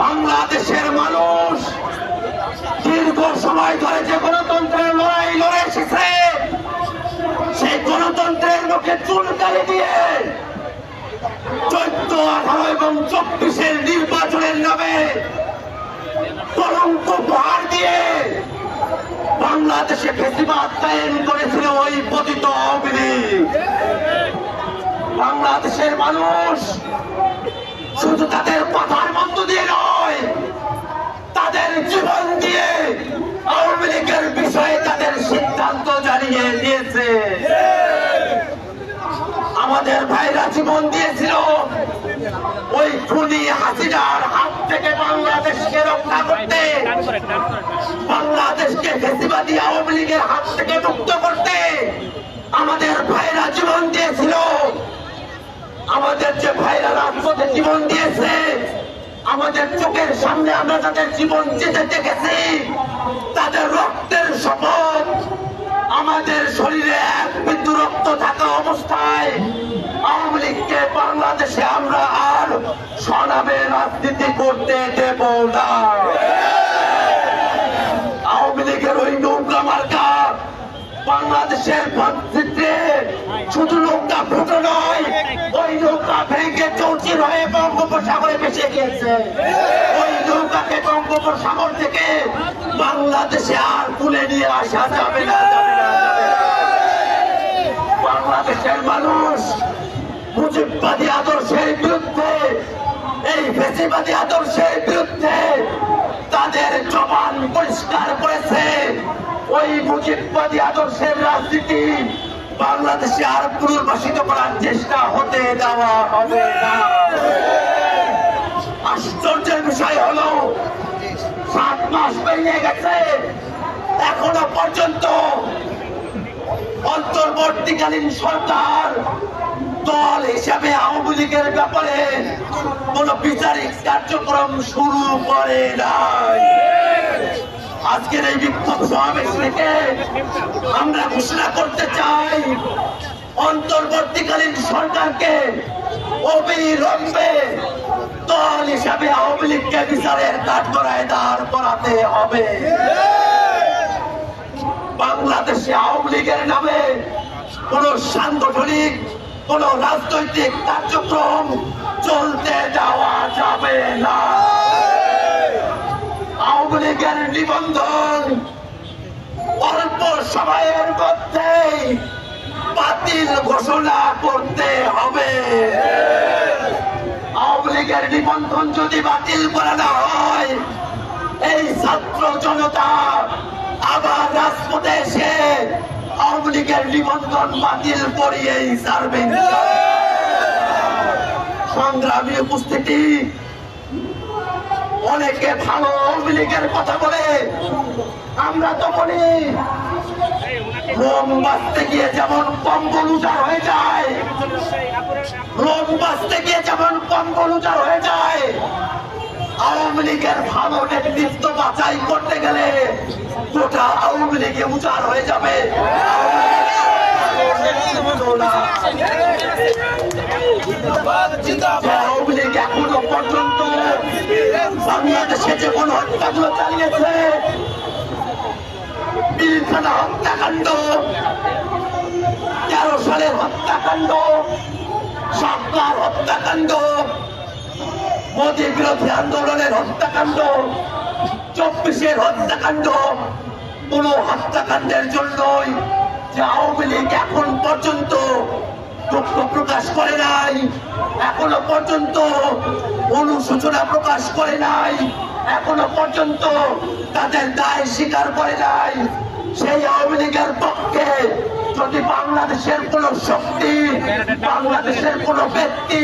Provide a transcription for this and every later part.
বাংলাদেশের মানুষ দীর্ঘ সময় ধরে যে গণতন্ত্রের লড়াই লড়ে এসেছে, সেই গণতন্ত্রের মুখে চুনকালি দিয়ে চোদ্দ, আঠারো এবং চব্বিশের নির্বাচনের নামে কলঙ্ক উপহার দিয়ে বাংলাদেশে ফেসিবাদ কায়েম করেছিল ওই পতিত আওয়ামী লীগ। বাংলাদেশের মানুষ শুধু তাদের কথার মধ্য দিয়ে নয়। তাদের জীবন দিয়ে আওয়ামী লীগের বিষয়ে তাদের সিদ্ধান্ত জানিয়ে দিয়েছে। আমাদের ভাইরা জীবন দিয়েছিল। ওই খুনি হাসিনার হাত থেকে বাংলাদেশকে রক্ষা করতে, বাংলাদেশকে ফেসিবাদী আওয়ামী লীগের হাত থেকে মুক্ত করতে, আমাদের ভাইরা জীবন দিয়েছিল আমাদের যে ভাইরা রাজপথে জীবন দিয়েছে, আমাদের চোখের সামনে আমরা তাদের জীবন যেতে দেখেছি, তাদের রক্তের শপথ, আমাদের শরীরে এক বিন্দু রক্ত থাকা অবস্থায় আওয়ামী লীগকে বাংলাদেশে আমরা আর সনামে রাজনীতি করতে দেব না। আওয়ামী লীগের ওই নৌকা মার্কা বাংলাদেশের মানচিত্রে শুধু নৌকা ফুটো নয় ওই নৌকা ভেঙে চৌচির হয়ে বঙ্গোপসাগরে ভেসে গিয়েছে ওই নৌকাকে বঙ্গোপসাগর থেকে বাংলাদেশে আর তুলে নিয়ে আসা যাবে না, যাবে না। বাংলাদেশের মানুষ মুজিববাদী আদর্শের বিরুদ্ধে এই ফেসিবাদী আদর্শের বিরুদ্ধে তাদের জবান পরিষ্কার করেছে ওই মুজিববাদী আদর্শের রাজনীতি বাংলাদেশে আর পুনর্বাসিত করার চেষ্টা হতে দেওয়া হবে না। আশ্চর্যের বিষয় হলো, সাত মাস পেরিয়ে গেছে, এখনও পর্যন্ত অন্তর্বর্তীকালীন সরকার দল হিসাবে আওয়ামী লীগের ব্যাপারে কোন বিচারিক কার্যক্রম শুরু করে নাই। আজকের এই বিক্ষোভ সমাবেশ থেকে আমরা ঘোষণা করতে চাই, অন্তর্বর্তীকালীন সরকারকে অবিলম্বে দল হিসাবে আওয়ামী লীগকে বিচারের কাঠগড়ায় দাঁড় করাতে হবে। বাংলাদেশে আওয়ামী লীগের নামে কোন সাংগঠনিক, কোন রাজনৈতিক কার্যক্রম চলতে দেওয়া যাবে না। আওয়ামী লীগের নিবন্ধন অল্প সময়ের মধ্যেই বাতিল ঘোষণা করতে হবে। আওয়ামী লীগের নিবন্ধন যদি বাতিল করা না হয়, এই ছাত্র জনতা আবার রাজপথে এসে আওয়ামী লীগের নিবন্ধন বাতিল করিয়েই ছাড়বেন সংগ্রামী উপস্থিতি অনেকে ভালো আওয়ামী লীগের কথা বলে। আমরা তো বলি রোম বাঁচতে গিয়ে যেমন কম্বল উজাড় হয়ে যায় রোম বাঁচতে গিয়ে যেমন কম্বল উজাড় হয়ে যায় আওয়ামী লীগের ভালো নেতৃত্ব বাছাই করতে গেলে গোটা আওয়ামী লীগে উজাড় হয়ে যাবে। আওয়ামী লীগ এখনও পর্যন্ত বাংলাদেশে যে হত্যাগুলো চালিয়েছে হত্যাকাণ্ড, তেরো সালের হত্যাকাণ্ড সরকার হত্যাকাণ্ড মোদী বিরোধী আন্দোলনের হত্যাকাণ্ড, চব্বিশের হত্যাকাণ্ড কোন হত্যাকাণ্ডের জন্যই যে আওয়ামী লীগ এখন পর্যন্ত দুঃখ প্রকাশ করে নাই। এখনও পর্যন্ত অনুশোচনা প্রকাশ করে নাই। এখনও পর্যন্ত তাদের দায় স্বীকার করে নাই। সেই আওয়ামী লীগের পক্ষে যদি বাংলাদেশের কোন শক্তি, বাংলাদেশের কোন ব্যক্তি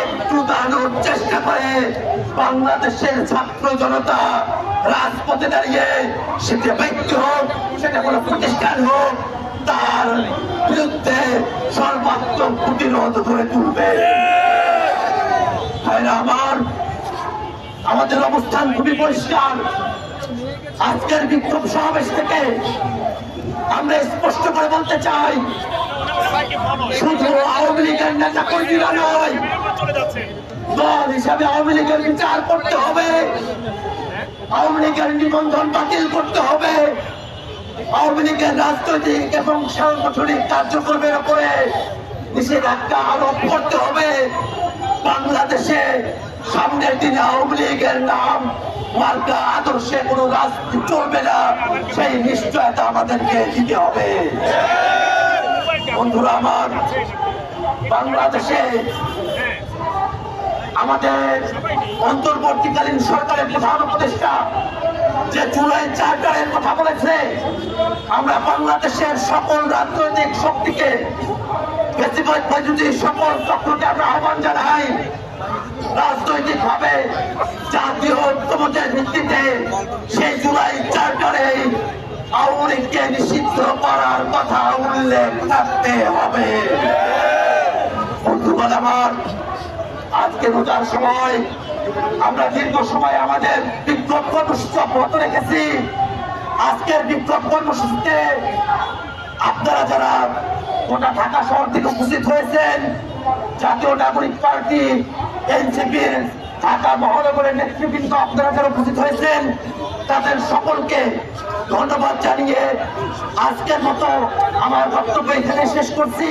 একটু দাঁড়ানোর চেষ্টা করে, বাংলাদেশের ছাত্র জনতা রাজপথে দাঁড়িয়ে সেটা ব্যক্তি হোক, সেটা কোনো প্রতিষ্ঠান হোক, তার বিরুদ্ধে সর্বাত্মক প্রতিরোধ করে তুলবে। আমার আমাদের অবস্থান খুবই পরিষ্কার। আজকের বিক্ষোভ সমাবেশ থেকে আমরা স্পষ্ট করে বলতে চাই, শুধু আওয়ামী লীগের নেতা কর্মীরা নয়, দল হিসাবে আওয়ামী লীগের বিচার করতে হবে, আওয়ামী লীগের নিবন্ধন বাতিল করতে হবে। আওয়ামী রাজনৈতিক এবং সাংগঠনিক কার্যক্রমের উপরে নিষেধাজ্ঞা আরোপ করতে হবে। বাংলাদেশে সামনের দিনে আওয়ামী লীগের নাম, মার্কা, আদর্শে কোনো রাজনীতি চলবে না, সেই নিশ্চয়তা আমাদেরকে দিতে হবে। বন্ধুরা আমার, বাংলাদেশে আমাদের অন্তর্বর্তীকালীন সরকারের প্রধান উপদেষ্টা যে জুলাই চার্টারের কথা বলেছে, আমরা বাংলাদেশের সকল রাজনৈতিক শক্তিকে সকল চক্রকে আমরা আহ্বান জানাই। রাজনৈতিক ভাবে জাতীয় ঐক্যমতের ভিত্তিতে সেই জুলাই চার্টারে আওয়ামী লীগকে নিষিদ্ধ করার কথা উল্লেখ থাকতে হবে। আমার আজকে রোজার সময়, আমরা দীর্ঘ সময় আমাদের বিপ্লব কর্মসূচি অব্যাহত রেখেছি। আজকের বিপ্লব কর্মসূচিতে আপনারা যারা গোটা ঢাকা শহর থেকে উপস্থিত হয়েছেন, জাতীয় নাগরিক পার্টি এনসিপির ঢাকা মহানগরের নেতৃবৃন্দ আপনারা যারা উপস্থিত হয়েছেন, তাদের সকলকে ধন্যবাদ জানিয়ে আজকের মতো আমার বক্তব্য এখানে শেষ করছি।